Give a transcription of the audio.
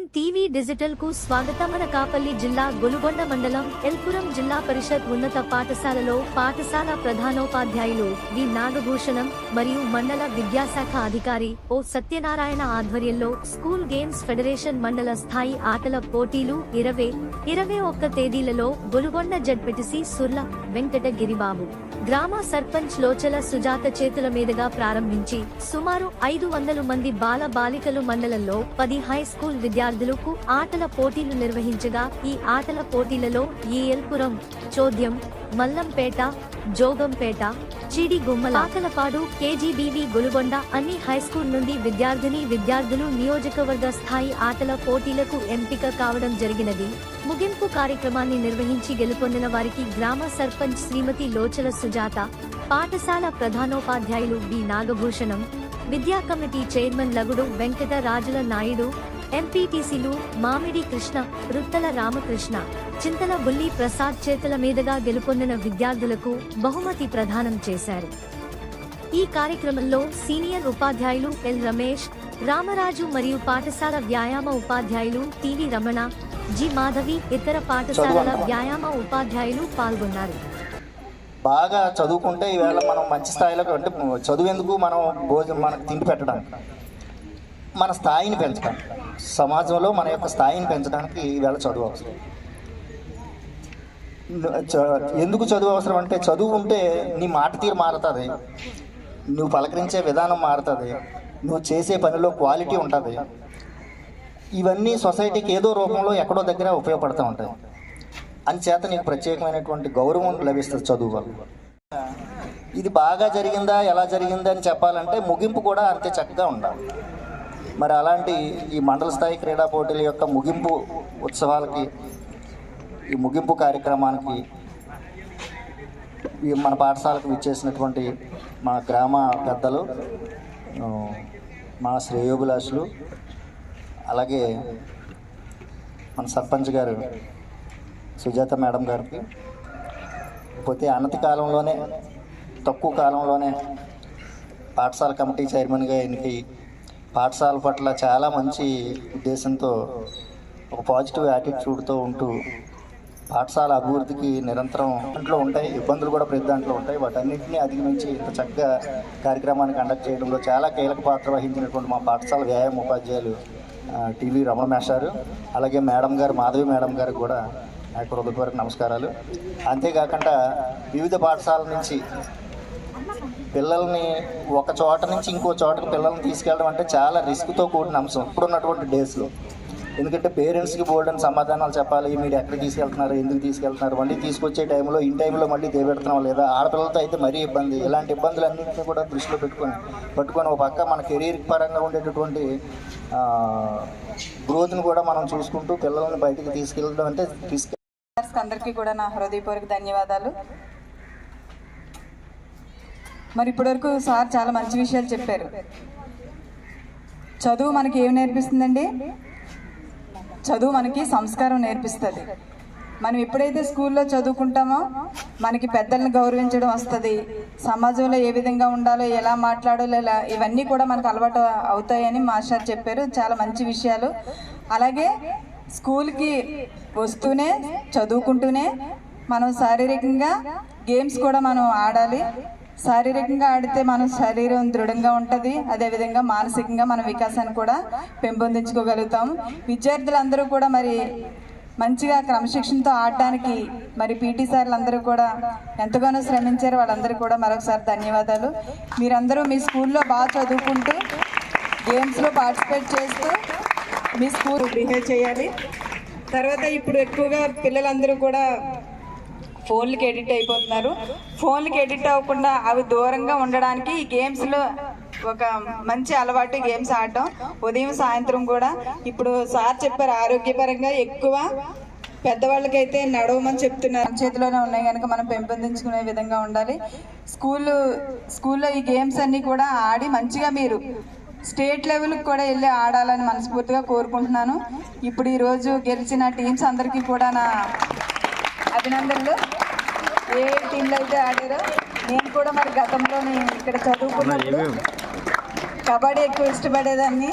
డిజిటల్కు స్వాగతం. అనకాపల్లి జిల్లా గొలుగొండ మండలం ఎల్పురం జిల్లా పరిషత్ ఉన్నత పాఠశాలలో పాఠశాల ప్రధానోపాధ్యాయులు వి. నాగభూషణం మరియు మండల విద్యాశాఖ అధికారి ఓ. సత్యనారాయణ ఆధ్వర్యంలో స్కూల్ గేమ్స్ ఫెడరేషన్ మండల స్థాయి ఆటల పోటీలు ఇరవై ఇరవై ఒక్క తేదీలలో గొలుగొండ జడ్పిటిసి సుర్ల వెంకట గిరిబాబు గ్రామ సర్పంచ్ లోచల సుజాత చేతుల మీదుగా ప్రారంభించి సుమారు ఐదు వందల మంది బాల బాలికలు మండలంలో పది హై స్కూల్ విద్యార్థులకు ఆటల పోటీలు నిర్వహించగా ఈ ఆటల పోటీలలో ఈఎల్పురం చోద్యం మల్లంపేట జోగంపేట చిడి గుమ్మల ఆకలపాడు కేజీబీవి గొలుగొండ అన్ని హై స్కూల్ నుండి విద్యార్థిని విద్యార్థులు నియోజకవర్గ స్థాయి ఆటల పోటీలకు ఎంపిక కావడం జరిగినది. ముగింపు కార్యక్రమాన్ని నిర్వహించి గెలుపొందిన వారికి గ్రామ సర్పంచ్ శ్రీమతి లోచల సుజాత పాఠశాల ప్రధానోపాధ్యాయులు బి నాగభూషణం విద్యా కమిటీ చైర్మన్ లగుడు వెంకట రాజుల నాయుడు ఎంపీటీసీలు మామిడి కృష్ణ రుత్తల రామకృష్ణ చింతల బుల్లి ప్రసాద్ చేతుల మీదుగా గెలుపొందిన విద్యార్థులకు బహుమతి ప్రదానం చేశారు. ఈ కార్యక్రమంలో సీనియర్ ఉపాధ్యాయులు ఎల్ రమేష్ రామరాజు మరియు పాఠశాల వ్యాయామ ఉపాధ్యాయులు టివి రమణ జి మాధవి ఇతర పాఠశాలల వ్యాయామ ఉపాధ్యాయులు పాల్గొన్నారు. బాగా చదువుకుంటే ఈవేళ మనం మంచి స్థాయిలో అంటే చదువు ఎందుకు మనం భోజనం మనకు తిండి పెట్టడానికి? మన స్థాయిని పెంచడానికి. సమాజంలో మన యొక్క స్థాయిని పెంచడానికి ఈవేళ చదువు అవసరం. ఎందుకు చదువు అవసరం అంటే చదువు ఉంటే నీ మాట తీరు మారుతుంది నువ్వు పలకరించే విధానం మారుతుంది నువ్వు చేసే పనిలో క్వాలిటీ ఉంటుంది. ఇవన్నీ సొసైటీకి ఏదో రూపంలో ఎక్కడో దగ్గర ఉపయోగపడుతూ ఉంటాయి. అంచేత నీకు ప్రత్యేకమైనటువంటి గౌరవం లభిస్తుంది చదువు వల్ల. ఇది బాగా జరిగిందా ఎలా జరిగిందా అని చెప్పాలంటే ముగింపు కూడా అంతే చక్కగా ఉండాలి. మరి అలాంటి ఈ మండల స్థాయి క్రీడా పోటీల యొక్క ముగింపు ఉత్సవాలకి ఈ ముగింపు కార్యక్రమానికి ఈ మన పాఠశాలకు విచ్చేసినటువంటి మా గ్రామ పెద్దలు మా శ్రేయోభిలాషులు అలాగే మన సర్పంచ్ గారు సుజాత మేడం గారికి. పోతే అనతి కాలంలోనే తక్కువ కాలంలోనే పాఠశాల కమిటీ చైర్మన్గా ఎన్నికై పాఠశాల పట్ల చాలా మంచి ఉద్దేశంతో ఒక పాజిటివ్ యాటిట్యూడ్తో ఉంటూ పాఠశాల అభివృద్ధికి నిరంతరం దాంట్లో ఉంటాయి ఇబ్బందులు కూడా ప్రతి దాంట్లో ఉంటాయి. వాటన్నింటినీ అధిగమించి ఇంత చక్కగా కార్యక్రమాన్ని కండక్ట్ చేయడంలో చాలా కీలక పాత్ర వహించినటువంటి మా పాఠశాల వ్యాయామ ఉపాధ్యాయులు టీవీ రమణ మేషారు అలాగే మేడం గారు మాధవి మేడం గారు కూడా నాకు యొక్క హృదయపూర్వక నమస్కారాలు. అంతేకాకుండా వివిధ పాఠశాలల నుంచి పిల్లల్ని ఒక చోట నుంచి ఇంకో చోటకి పిల్లల్ని తీసుకెళ్ళడం అంటే చాలా రిస్క్తో కూడిన అంశం ఇప్పుడున్నటువంటి డేస్లో. ఎందుకంటే పేరెంట్స్కి బోర్డు అని సమాధానాలు చెప్పాలి మీరు ఎక్కడికి తీసుకెళ్తున్నారు ఎందుకు తీసుకెళ్తున్నారు మళ్ళీ తీసుకొచ్చే టైంలో ఇన్ టైంలో మళ్ళీ దేవెడుతున్నాం లేదా? ఆడపిల్లలతో అయితే మరీ ఇబ్బంది. ఇలాంటి ఇబ్బందులన్నింటినీ కూడా దృష్టిలో పెట్టుకొని పట్టుకొని ఒక పక్క మన కెరీర్ పరంగా ఉండేటటువంటి గ్రోత్ని కూడా మనం చూసుకుంటూ పిల్లల్ని బయటికి తీసుకెళ్ళడం అంటే తీసుకె అందరికీ కూడా నా హృదయపూర్వక ధన్యవాదాలు. మరి ఇప్పటివరకు సార్ చాలా మంచి విషయాలు చెప్పారు. చదువు మనకి ఏం నేర్పిస్తుందండి? చదువు మనకి సంస్కారం నేర్పిస్తుంది. మనం ఎప్పుడైతే స్కూల్లో చదువుకుంటామో మనకి పెద్దల్ని గౌరవించడం వస్తుంది. సమాజంలో ఏ విధంగా ఉండాలో ఎలా మాట్లాడాలో ఎలా ఇవన్నీ కూడా మనకు అలవాటు అవుతాయని మాస్టర్ చెప్పారు. చాలా మంచి విషయాలు. అలాగే స్కూల్కి వస్తూనే చదువుకుంటూనే మనం శారీరకంగా గేమ్స్ కూడా మనం ఆడాలి. శారీరకంగా ఆడితే మన శరీరం దృఢంగా ఉంటుంది అదేవిధంగా మానసికంగా మన వికాసాన్ని కూడా పెంపొందించుకోగలుగుతాం. విద్యార్థులందరూ కూడా మరి మంచిగా క్రమశిక్షణతో ఆడటానికి మరి పీటీ సార్లు అందరూ కూడా ఎంతగానో శ్రమించారు. వాళ్ళందరూ కూడా మరొకసారి ధన్యవాదాలు. మీరందరూ మీ స్కూల్లో బాగా చదువుకుంటూ గేమ్స్లో పార్టిసిపేట్ చేస్తూ మీ స్కూల్ బిహేవ్ చేయాలి. తర్వాత ఇప్పుడు ఎక్కువగా పిల్లలందరూ కూడా ఫోన్లకి ఎడిట్ అయిపోతున్నారు. ఫోన్లకి ఎడిట్ అవ్వకుండా అవి దూరంగా ఉండడానికి ఈ గేమ్స్లో ఒక మంచి అలవాటు గేమ్స్ ఆడటం ఉదయం సాయంత్రం కూడా. ఇప్పుడు సార్ చెప్పారు ఆరోగ్యపరంగా ఎక్కువ పెద్దవాళ్ళకైతే నడవమని చెప్తున్నారు. మన చేతిలోనే ఉన్నాయి కనుక మనం పెంపొందించుకునే విధంగా ఉండాలి. స్కూల్ స్కూల్లో ఈ గేమ్స్ అన్నీ కూడా ఆడి మంచిగా మీరు స్టేట్ లెవెల్కి కూడా వెళ్ళి ఆడాలని మనస్ఫూర్తిగా కోరుకుంటున్నాను. ఇప్పుడు ఈరోజు గెలిచిన టీమ్స్ అందరికీ కూడా నా అభినందనలు. ఏ టీంలో అయితే ఆడారో నేను కూడా మరి గతంలోని ఇక్కడ చదువుకున్నప్పుడు కబడ్డీ ఎక్కువ ఇష్టపడేదాన్ని.